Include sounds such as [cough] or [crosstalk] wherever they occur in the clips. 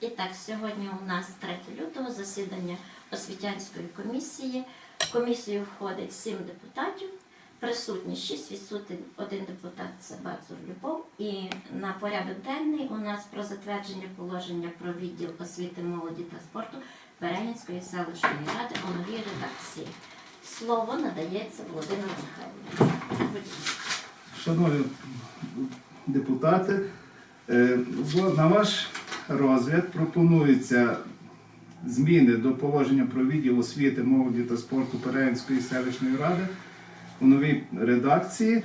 І так, сьогодні у нас 3 лютого засідання освітянської комісії. В комісію входить 7 депутатів, присутні 6, відсутній один депутат це Бацур Любов. І на порядок денний у нас про затвердження положення про відділ освіти, молоді та спорту Берегінської селищної ради у новій редакції. Слово надається Володимиру Михайловичу. Шановні депутати, е, на ваш розгляд пропонуються зміни до положення про відділ освіти, молоді та спорту Переїнської селищної ради у новій редакції.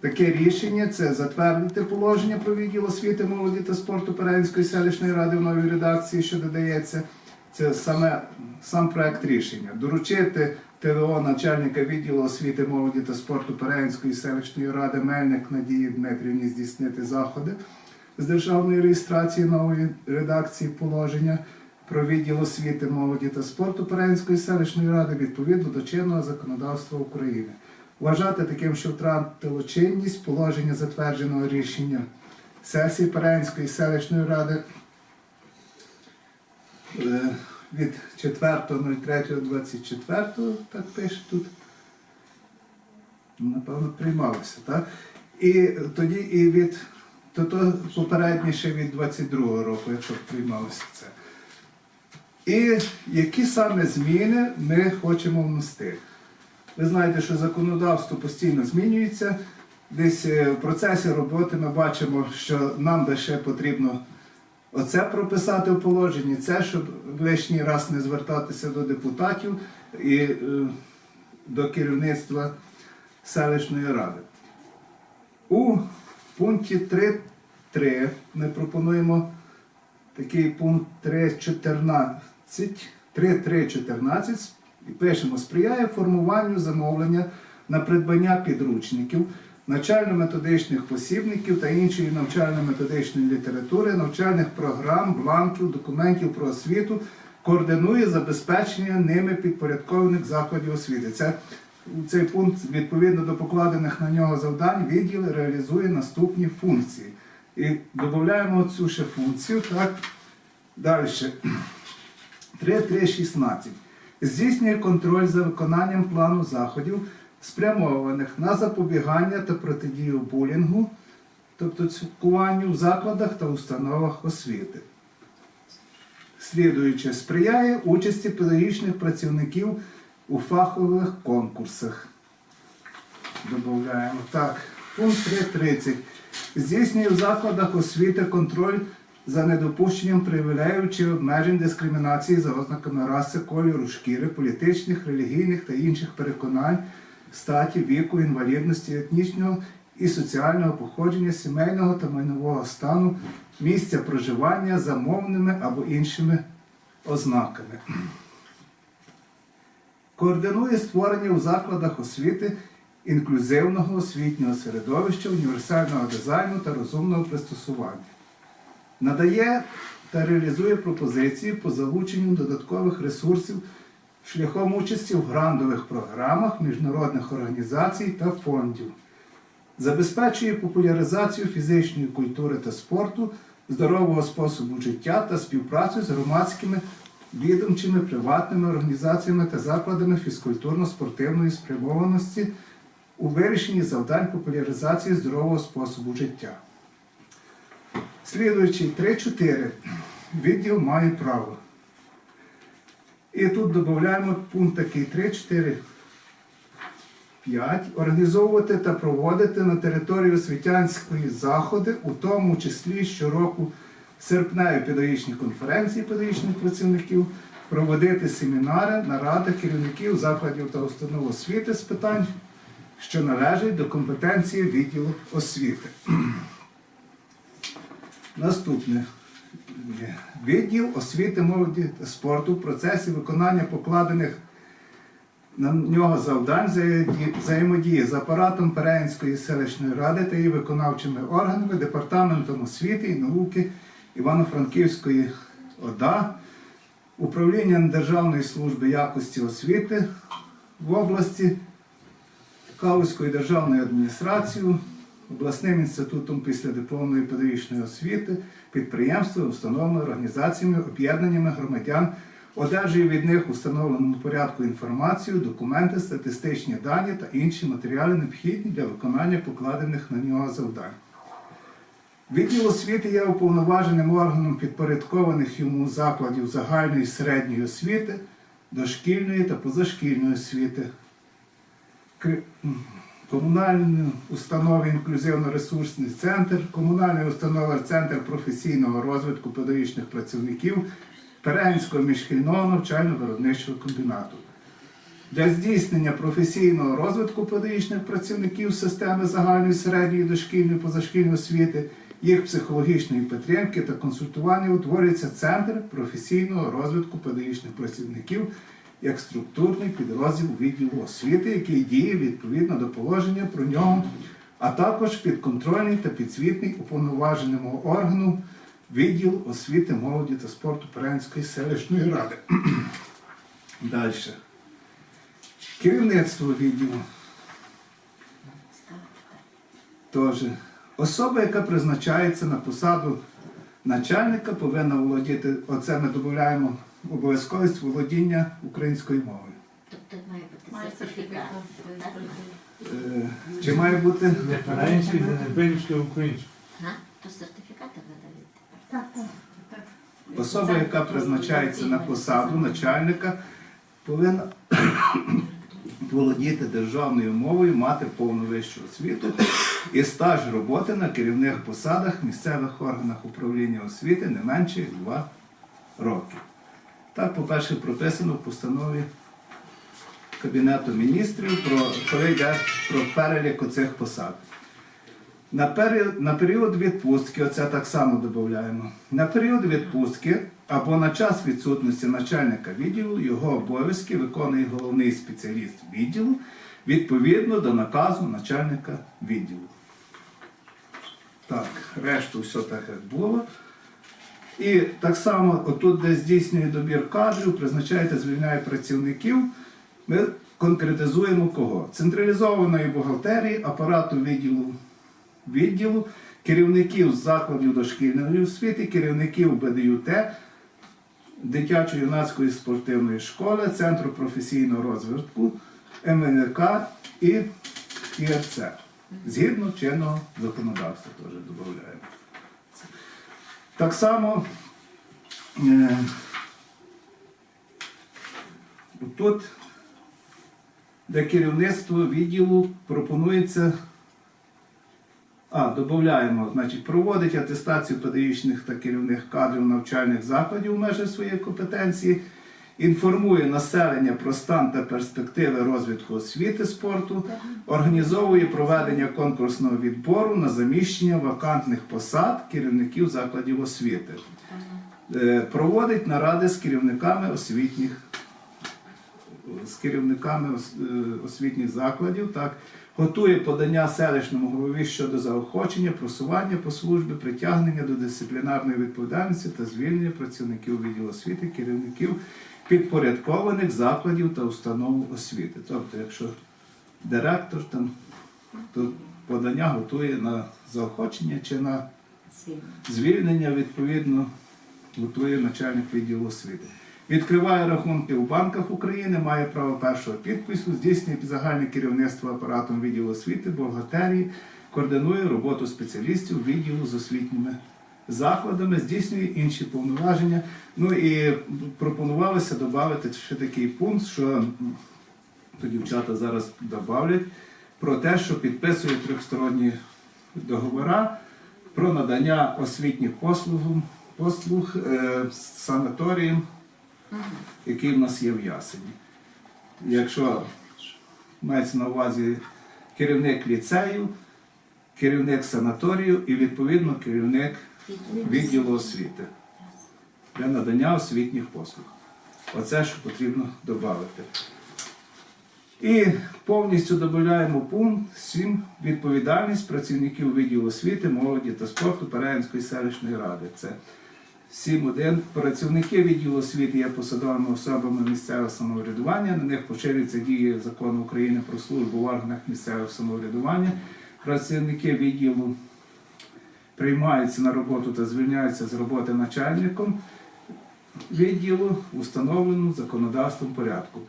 Таке рішення це затвердити положення про відділ освіти, молоді та спорту Переїнської селищної ради в новій редакції, що додається. Це саме сам проект рішення. Доручити ТВО начальника відділу освіти, молоді та спорту Переїнської селищної ради Мельник Надії Дмитрівні здійснити заходи з державної реєстрації нової редакції положення про відділ освіти, молоді та спорту Переїнської селищної ради відповідно до чинного законодавства України. Вважати таким, що втратило чинність положення затвердженого рішення сесії Переїнської селищної ради е, від 4.03.24, так пише тут. Напевно, приймалося, так? І тоді і від то, то попередніше від 22-го року, якщо приймалося це. І які саме зміни ми хочемо внести? Ви знаєте, що законодавство постійно змінюється. Десь е, в процесі роботи ми бачимо, що нам би ще потрібно оце прописати в положенні, це, щоб лишній раз не звертатися до депутатів і е, до керівництва селищної ради. У пункті 3.3 ми пропонуємо такий пункт 3.14, 3.3.14 і пишемо сприяє формуванню замовлення на придбання підручників, навчально-методичних посібників та іншої навчально-методичної літератури, навчальних програм, бланків, документів про освіту, координує забезпечення ними підпорядкованих закладів освіти. Це цей пункт відповідно до покладених на нього завдань відділ реалізує наступні функції. І додаємо цю ще функцію. Так? Далі. 3.3.16. Здійснює контроль за виконанням плану заходів, спрямованих на запобігання та протидію булінгу, тобто цькуванню в закладах та установах освіти. Слідуюче, сприяє участі педагогічних працівників у фахових конкурсах. Додаємо. Так, пункт 3.30. Здійснює в закладах освіти контроль за недопущенням привілеїв чи обмежень дискримінації за ознаками раси, кольору, шкіри, політичних, релігійних та інших переконань, статі, віку, інвалідності, етнічного і соціального походження, сімейного та майнового стану, місця проживання за мовними або іншими ознаками. Координує створення у закладах освіти інклюзивного освітнього середовища, універсального дизайну та розумного пристосування. Надає та реалізує пропозиції по залученню додаткових ресурсів шляхом участі в грантових програмах міжнародних організацій та фондів. Забезпечує популяризацію фізичної культури та спорту, здорового способу життя та співпрацю з громадськими відомчими приватними організаціями та закладами фізкультурно-спортивної спрямованості у вирішенні завдань популяризації здорового способу життя. Слідуючий 3.4. Відділ має право. І тут додаємо пункт такий 3.4. 5. Організовувати та проводити на території освітянської заходи, у тому числі щороку серпневі педагогічні конференції педагогічних працівників, проводити семінари, наради керівників закладів та установ освіти з питань, що належать до компетенції відділу освіти. Наступне. Відділ освіти, молоді та спорту в процесі виконання покладених на нього завдань взаємодії- з апаратом Переїнської селищної ради та її виконавчими органами, департаментом освіти і науки Івано-Франківської ОДА, управлінням Державної служби якості освіти в області, Калузькою державною адміністрацією, обласним інститутом післядипломної педагогічної освіти, підприємствами, установами, організаціями, об'єднаннями громадян, одержує від них у встановленому порядку інформацію, документи, статистичні дані та інші матеріали, необхідні для виконання покладених на нього завдань. Відділ освіти є уповноваженим органом підпорядкованих йому закладів загальної і середньої освіти, дошкільної та позашкільної освіти, комунальні установи інклюзивно-ресурсний центр, комунальна установа Центр професійного розвитку педагогічних працівників Перенського міжшкільного навчально-виробничого комбінату. Для здійснення професійного розвитку педагогічних працівників системи загальної середньої дошкільної позашкільної освіти, їх психологічної підтримки та консультування утворюється Центр професійного розвитку педагогічних працівників як структурний підрозділ відділу освіти, який діє відповідно до положення про нього, а також підконтрольний та підзвітний уповноваженому органу відділ освіти, молоді та спорту Перенської селищної ради. [clears throat] Далі. Керівництво відділу. Тож, особа, яка призначається на посаду начальника, повинна володіти, оце ми додаємо обов'язковість володіння українською мовою. Тобто має бути сертифікат. Е, Чи має бути Не перенський, не небельський, український. То сертифікати видають так. особа, яка призначається на посаду начальника, повинна [coughs] володіти державною мовою, мати повну вищу освіту і стаж роботи на керівних посадах місцевих органах управління освіти не менше як 2 роки. Так, по-перше, прописано в постанові Кабінету міністрів про, коли йде про перелік оцих посад. На період, на період відпустки, оце так само додаємо, на період відпустки або на час відсутності начальника відділу його обов'язки виконує головний спеціаліст відділу відповідно до наказу начальника відділу. Так, решту все так, як було. І так само, отут, де здійснює добір кадрів, призначає та звільняє працівників, ми конкретизуємо кого? Централізованої бухгалтерії, апарату відділу відділу, керівників закладів дошкільної освіти, керівників БДЮТ, дитячо-юнацької спортивної школи, Центру професійного розвитку, МНК і ІРЦ. Згідно чинного законодавства теж додаємо. Так само е, тут, де керівництво відділу пропонується а, додаємо, значить, проводить атестацію педагогічних та керівних кадрів навчальних закладів в межах своєї компетенції, інформує населення про стан та перспективи розвитку освіти спорту, організовує проведення конкурсного відбору на заміщення вакантних посад керівників закладів освіти, Е, проводить наради з керівниками освітніх з керівниками е, освітніх закладів, так, готує подання селищному голові щодо заохочення, просування по службі, притягнення до дисциплінарної відповідальності та звільнення працівників відділу освіти, керівників підпорядкованих закладів та установ освіти. Тобто, якщо директор там, то подання готує на заохочення чи на Звільнення. відповідно, готує начальник відділу освіти. Відкриває рахунки у банках України, має право першого підпису, здійснює загальне керівництво апаратом відділу освіти, бухгалтерії, координує роботу спеціалістів відділу з освітніми закладами, здійснює інші повноваження. Ну і пропонувалося додати ще такий пункт, що то дівчата зараз додавлять, про те, що підписує трьохсторонні договори про надання освітніх послуг, послуг е, санаторіям, які в нас є в Ясені. Якщо мається на увазі керівник ліцею, керівник санаторію і відповідно керівник відділу освіти для надання освітніх послуг. Оце що потрібно додати. І повністю додаємо пункт 7. Відповідальність працівників відділу освіти, молоді та спорту Переянської селищної ради. Це 7.1. Працівники відділу освіти є посадовими особами місцевого самоврядування. На них поширюється дії закону України про службу в органах місцевого самоврядування. Працівники відділу приймаються на роботу та звільняються з роботи начальником відділу у законодавством порядку.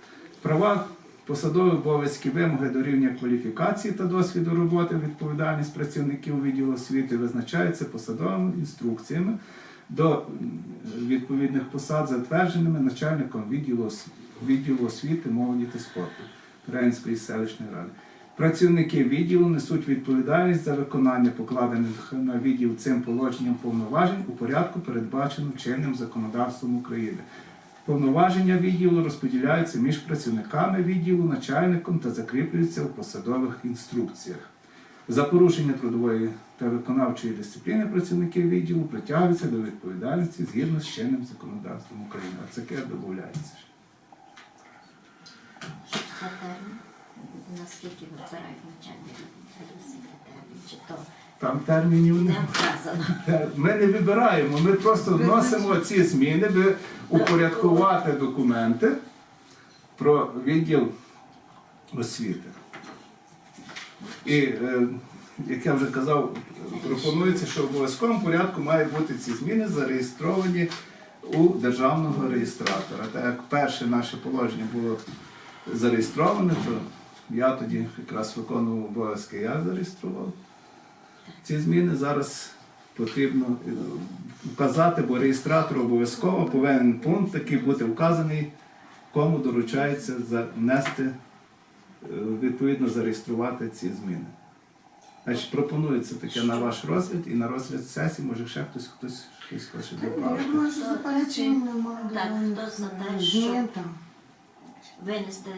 Права, посадові обов'язки, вимоги до рівня кваліфікації та досвіду роботи, відповідальність працівників відділу освіти визначаються посадовими інструкціями до відповідних посад, затвердженими начальником відділу, відділу освіти, молоді та спорту Української селищної ради. Працівники відділу несуть відповідальність за виконання покладених на відділ цим положенням повноважень у порядку, передбаченому чинним законодавством України. Повноваження відділу розподіляються між працівниками відділу, начальником та закріплюються у посадових інструкціях. За порушення трудової та виконавчої дисципліни працівники відділу притягуються до відповідальності згідно з чинним законодавством України. А це додається. Наскільки вибирають секретарі, чи то Там термінів не вказано. Ми не вибираємо, ми просто вносимо ці зміни, би упорядкувати документи про відділ освіти. І, е, як я вже казав, пропонується, що в обов'язковому порядку мають бути ці зміни зареєстровані у державного реєстратора. Так як перше наше положення було зареєстроване, то я тоді якраз виконував обов'язки, я зареєстрував. Ці зміни зараз потрібно е, вказати, бо реєстратор обов'язково повинен пункт такий бути вказаний, кому доручається внести, е, відповідно зареєструвати ці зміни. Значить, пропонується таке на ваш розгляд і на розгляд сесії, може ще хтось хтось хтось хоче Я добавити. думаю, що заперечень. Так, хто за те, що- там. Винести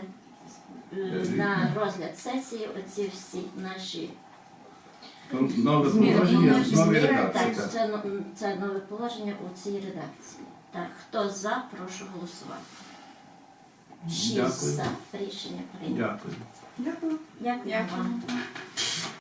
на розгляд сесії оці всі наші Нове положення, нові редакції. Так, це, це нове положення у цій редакції. Так, хто за, прошу голосувати. Шість Дякую. за рішення прийнято. Дякую. Дякую. Дякую Дякую. вам.